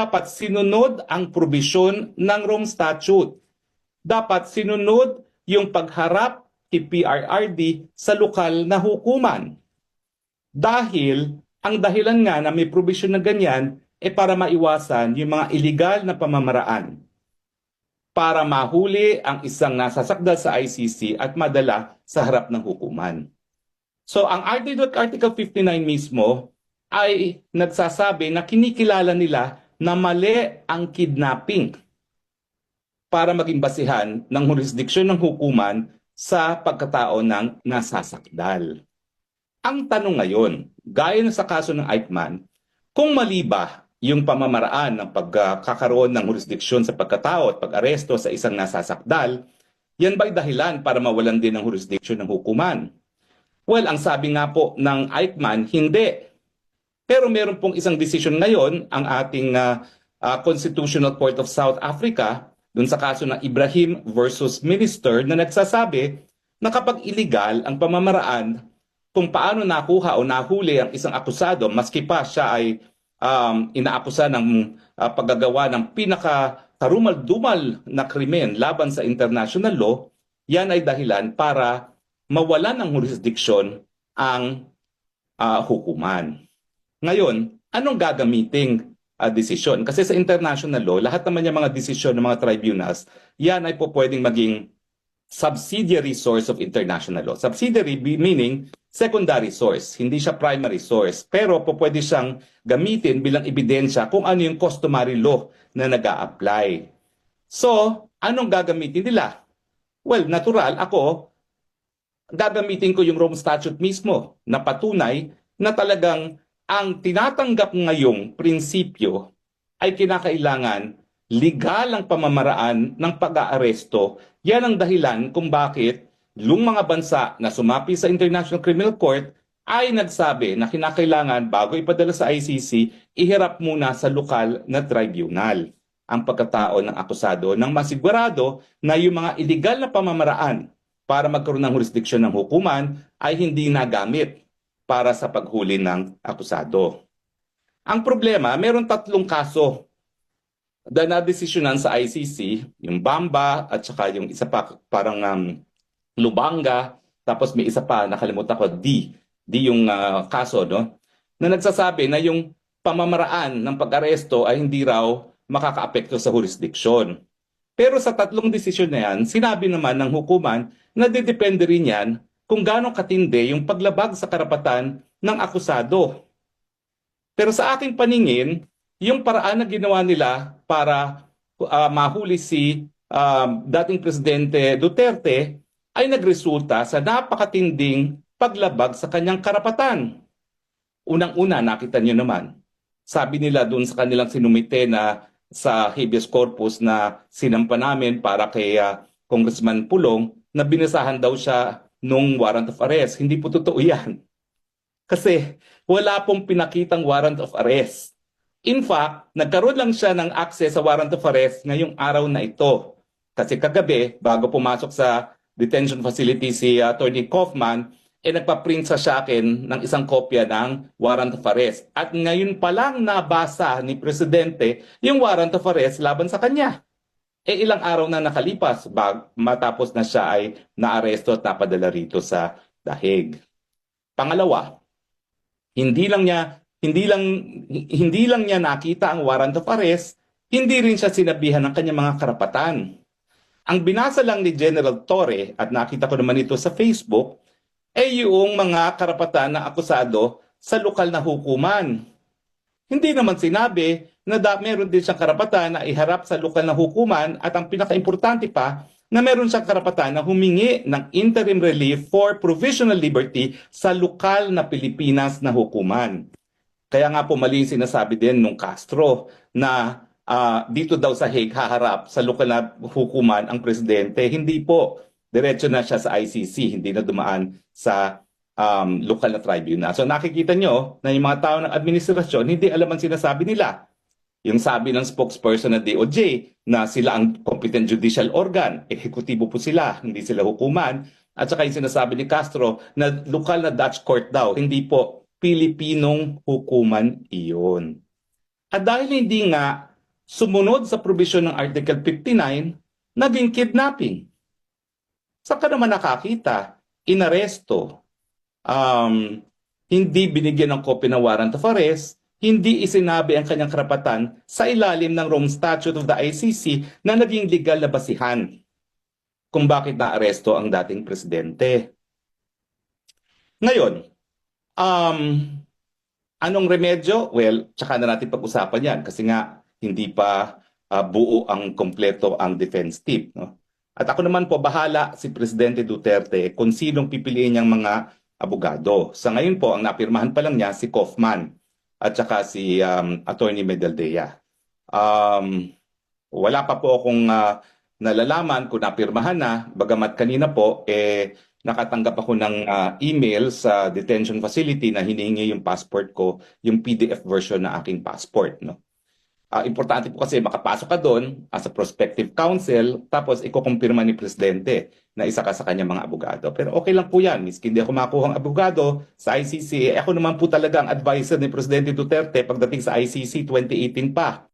dapat sinunod ang probisyon ng Rome Statute. Dapat sinunod yung pagharap kay PRRD sa lokal na hukuman. Dahil ang dahilan nga na may probisyon na ganyan ay para maiwasan yung mga illegal na pamamaraan para mahuli ang isang nasasakdal sa ICC at madala sa harap ng hukuman. So ang Article, Article 59 mismo ay nagsasabi na kinikilala nila na mali ang kidnapping para maging basihan ng jurisdiksyon ng hukuman sa pagkatao ng nasasakdal. Ang tanong ngayon, gaya na sa kaso ng Eichmann, kung mali ba yung pamamaraan ng pagkakaroon ng jurisdiksyon sa pagkatao at pag-aresto sa isang nasasakdal, yan ba'y dahilan para mawalan din ng jurisdiksyon ng hukuman? Well, ang sabi nga po ng Eichmann, hindi. Pero meron pong isang decision ngayon ang ating uh, uh, Constitutional Court of South Africa dun sa kaso ng Ibrahim versus Minister na nagsasabi na kapag illegal ang pamamaraan kung paano nakuha o nahuli ang isang akusado maski pa siya ay um, inaakusa ng uh, paggagawa ng pinaka karumal-dumal na krimen laban sa international law, yan ay dahilan para mawalan ng jurisdiksyon ang uh, hukuman. Ngayon, anong gagamiting uh, desisyon? Kasi sa international law, lahat naman yung mga desisyon ng mga tribunals, yan ay po pwedeng maging subsidiary source of international law. Subsidiary meaning secondary source, hindi siya primary source. Pero po pwede siyang gamitin bilang ebidensya kung ano yung customary law na nag apply So, anong gagamitin nila? Well, natural, ako, gagamitin ko yung Rome Statute mismo na patunay na talagang ang tinatanggap ngayong prinsipyo ay kinakailangan legal ang pamamaraan ng pag-aaresto. Yan ang dahilan kung bakit yung mga bansa na sumapi sa International Criminal Court ay nagsabi na kinakailangan bago ipadala sa ICC, ihirap muna sa lokal na tribunal ang pagkatao ng akusado nang masigurado na yung mga illegal na pamamaraan para magkaroon ng jurisdiksyon ng hukuman ay hindi nagamit para sa paghuli ng akusado. Ang problema, meron tatlong kaso na nadesisyonan sa ICC, yung Bamba at saka yung isa pa parang um, Lubanga, tapos may isa pa nakalimutan ko D, D yung uh, kaso no, na nagsasabi na yung pamamaraan ng pag-aresto ay hindi raw makakaapekto sa jurisdiksyon. Pero sa tatlong desisyon na yan, sinabi naman ng hukuman na didepende rin yan kung gaano katindi yung paglabag sa karapatan ng akusado. Pero sa aking paningin, yung paraan na ginawa nila para uh, mahuli si uh, dating Presidente Duterte ay nagresulta sa napakatinding paglabag sa kanyang karapatan. Unang-una, nakita niyo naman, sabi nila doon sa kanilang sinumite na sa habeas corpus na sinampa namin para kay uh, Congressman Pulong na binasahan daw siya nung warrant of arrest. Hindi po totoo yan. Kasi wala pong pinakitang warrant of arrest. In fact, nagkaroon lang siya ng access sa warrant of arrest ngayong araw na ito. Kasi kagabi, bago pumasok sa detention facility si Attorney Kaufman, eh nagpa-print sa siya akin ng isang kopya ng warrant of arrest. At ngayon pa lang nabasa ni Presidente yung warrant of arrest laban sa kanya. Eh ilang araw na nakalipas bag, matapos na siya ay naaresto at napadala rito sa dahig. Pangalawa, hindi lang niya hindi lang hindi lang niya nakita ang warrant of arrest, hindi rin siya sinabihan ng kanyang mga karapatan. Ang binasa lang ni General Torre at nakita ko naman ito sa Facebook ay yung mga karapatan ng akusado sa lokal na hukuman. Hindi naman sinabi na da, meron din siyang karapatan na iharap sa lokal na hukuman at ang pinakaimportante pa, na meron siyang karapatan na humingi ng interim relief for provisional liberty sa lokal na Pilipinas na hukuman. Kaya nga po mali yung sinasabi din nung Castro na uh, dito daw sa Hague haharap sa lokal na hukuman ang presidente. Hindi po. Diretso na siya sa ICC, hindi na dumaan sa um, lokal na tribunal. So nakikita nyo na yung mga tao ng administrasyon, hindi alam ang sinasabi nila. Yung sabi ng spokesperson ng DOJ na sila ang competent judicial organ, ehekutibo po sila, hindi sila hukuman. At saka yung sinasabi ni Castro na lokal na Dutch court daw, hindi po Pilipinong hukuman iyon. At dahil hindi nga sumunod sa probisyon ng Article 59, naging kidnapping. Saan ka naman nakakita? Inaresto, um, hindi binigyan ng copy ng warrant of arrest, hindi isinabi ang kanyang karapatan sa ilalim ng Rome Statute of the ICC na naging legal na basihan kung bakit naaresto ang dating presidente. Ngayon, um, anong remedyo? Well, tsaka na natin pag-usapan yan kasi nga hindi pa ah, buo ang kompleto ang defense team. No? At ako naman po, bahala si Presidente Duterte kung sinong pipiliin niyang mga abogado. Sa ngayon po, ang napirmahan pa lang niya si Kaufman at saka si um, Attorney Medaldea. Um, wala pa po akong ah, nalalaman kung napirmahan na, bagamat kanina po, eh, nakatanggap ako ng ah, email sa detention facility na hinihingi yung passport ko, yung PDF version na aking passport. No? Ah, importante po kasi makapasok ka doon as a prospective counsel, tapos ikukumpirma ni Presidente na isa ka sa kanyang mga abogado. Pero okay lang po yan, miski hindi ako makuha ang abogado sa ICC, eh, ako naman po talaga ang advisor ni Presidente Duterte pagdating sa ICC 2018 pa.